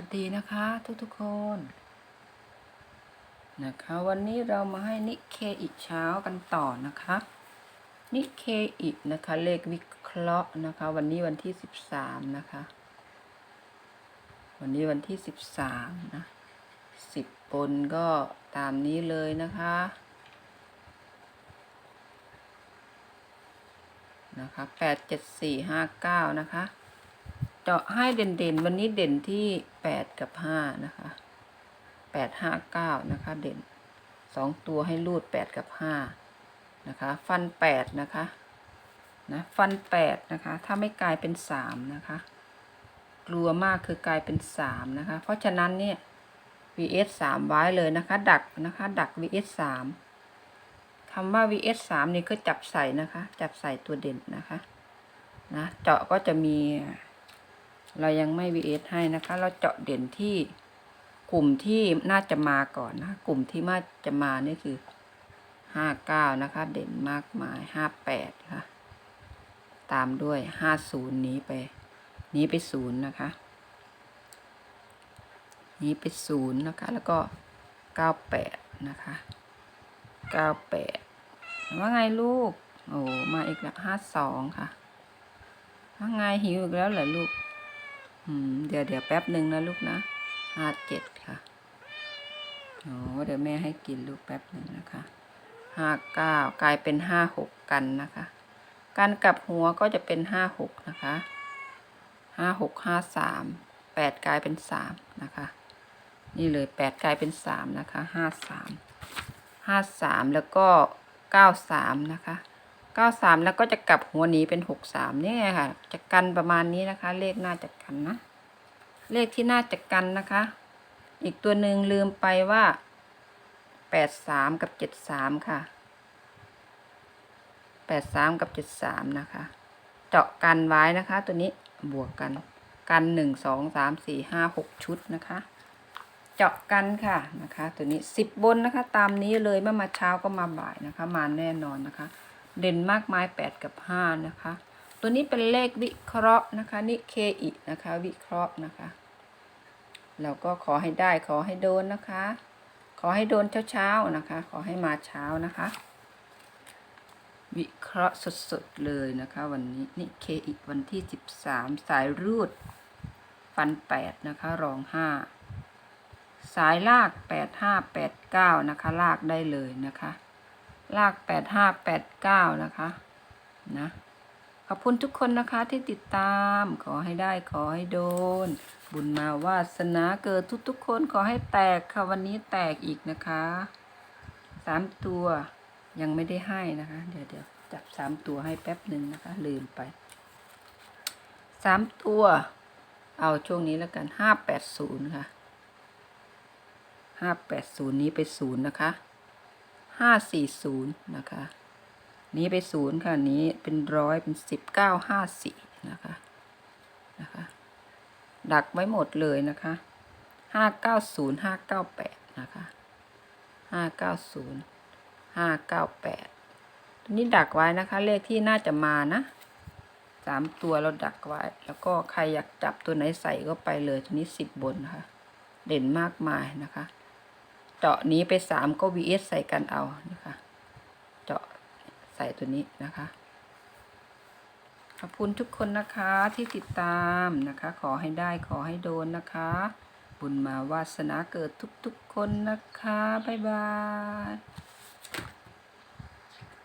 วัสดีนะคะทุกทุกๆคนนะคะวันนี้เรามาให้นิเคอีกเช้ากันต่อนะคะนิเคอีกนะคะเลขวิเคราะห์นะคะ วันนี้วันที่สิบสามนะคะวันนี้วันที่สิบสามนะสิบบนก็ตามนี้เลยนะคะนะคะแปดเจ็ดสี่ห้าเก้านะคะ เจาะให้เด่นๆ วันนี้เด่นที่แปดกับห้านะคะแปดห้าเก้านะคะ เด่นสองตัวให้รูดแปดกับห้านะคะ ฟันแปดนะคะนะฟันแปดนะคะ ถ้าไม่กลายเป็นสามนะคะ กลัวมากคือกลายเป็นสามนะคะ เพราะฉะนั้นเนี่ย vs สามไว้เลยนะคะ ดักนะคะ ดัก vs สามคำว่า vs สามนี่คือจับใส่นะคะ จับใส่ตัวเด่นนะคะ นะ เจาะก็จะมี เรายังไม่ vs ให้นะคะ เราเจาะเด่นที่กลุ่มที่น่าจะมาก่อนนะ กลุ่มที่น่าจะมานี่คือห้าเก้านะคะ เด่นมากมายห้าแปดค่ะ ตามด้วยห้าศูนย์นี้ไป นี้ไปศูนย์นะคะ นี้ไปศูนย์นะคะ แล้วก็เก้าแปดนะคะเก้าแปดว่าไงลูก โอ้มาอีกแล้วห้าสองค่ะว่าไงหิวอีกแล้วเหรอลูก เดี๋ยวเดี๋ยวแป๊บหนึ่งนะลูกนะห้าเจ็ดค่ะโอ้เดี๋ยวแม่ให้กินลูกแป๊บหนึ่งนะคะห้าเก้ากลายเป็นห้าหกกันนะคะ การกลับหัวก็จะเป็นห้าหกนะคะห้าหกห้าสามแปดกลายเป็นสามนะคะ นี่เลยแปดกลายเป็นสามนะคะห้าสามห้าสามแล้วก็เก้าสามนะคะ ก้าสามแล้วก็จะกลับหัวหนีเป็นหกสามเนี่ยค่ะ จะกันประมาณนี้นะคะ เลขน่าจะกันนะ เลขที่น่าจะกันนะคะ อีกตัวหนึ่งลืมไปว่าแปดสามกับเจ็ดสามค่ะแปดสามกับเจ็ดสามนะคะ เจาะกันไว้นะคะ ตัวนี้บวกกัน กันหนึ่งสองสามสี่ห้าหกชุดนะคะ เจาะกันค่ะนะคะ ตัวนี้สิบบนนะคะ ตามนี้เลยเมื่อมาเช้าก็มาบ่ายนะคะ มาแน่นอนนะคะ เด่นมากมายแปดกับห้านะคะ ตัวนี้เป็นเลขวิเคราะห์นะคะนิเคอินะคะ วิเคราะห์นะคะเราก็ขอให้ได้ขอให้โดนนะคะ ขอให้โดนเช้าๆนะคะ ขอให้มาเช้านะคะ วิเคราะห์สดๆเลยนะคะ วันนี้นิเคอิวันที่สิบสามสายรูด ฟันแปดนะคะ รองห้าสายลากแปดห้าแปดเก้านะคะ ลากได้เลยนะคะ ลากแปดห้าแปดเก้านะคะ นะ ขอบคุณทุกคนนะคะที่ติดตาม ขอให้ได้ขอให้โดน บุญมาวาสนาเกิดทุกๆ คนขอให้แตกค่ะวันนี้แตกอีกนะคะสามตัวยังไม่ได้ให้นะคะ เดี๋ยวเดี๋ยวจับสามตัวให้แป๊บหนึ่งนะคะ ลืมไปสามตัว เอาช่วงนี้แล้วกันห้าแปดศูนย์ค่ะห้าแปดศูนย์นี้ไปศูนย์นะคะ ห้าสี่ศูนย์นะคะนี้ไปศูนย์ค่ะนี้เป็นร้อยเป็นสิบเก้าห้าสี่นะคะนะคะดักไว้หมดเลยนะคะห้าเก้าศูนย์ห้าเก้าแปดนะคะห้าเก้าศูนย์ห้าเก้าแปดตัวนี้ดักไว้นะคะ เลขที่น่าจะมานะสามตัวเราดักไว้ แล้วก็ใครอยากจับตัวไหนใส่ก็ไปเลยตัวนี้สิบบนนะคะ เด่นมากมายนะคะ เจาะนี้ไปสามก็ vs ใส่กันเอานะคะ เจาะใส่ตัวนี้นะคะ ขอบคุณทุกคนนะคะที่ติดตามนะคะ ขอให้ได้ขอให้โดนนะคะ บุญมาวาสนาเกิดทุกๆคนนะคะ บ๊ายบาย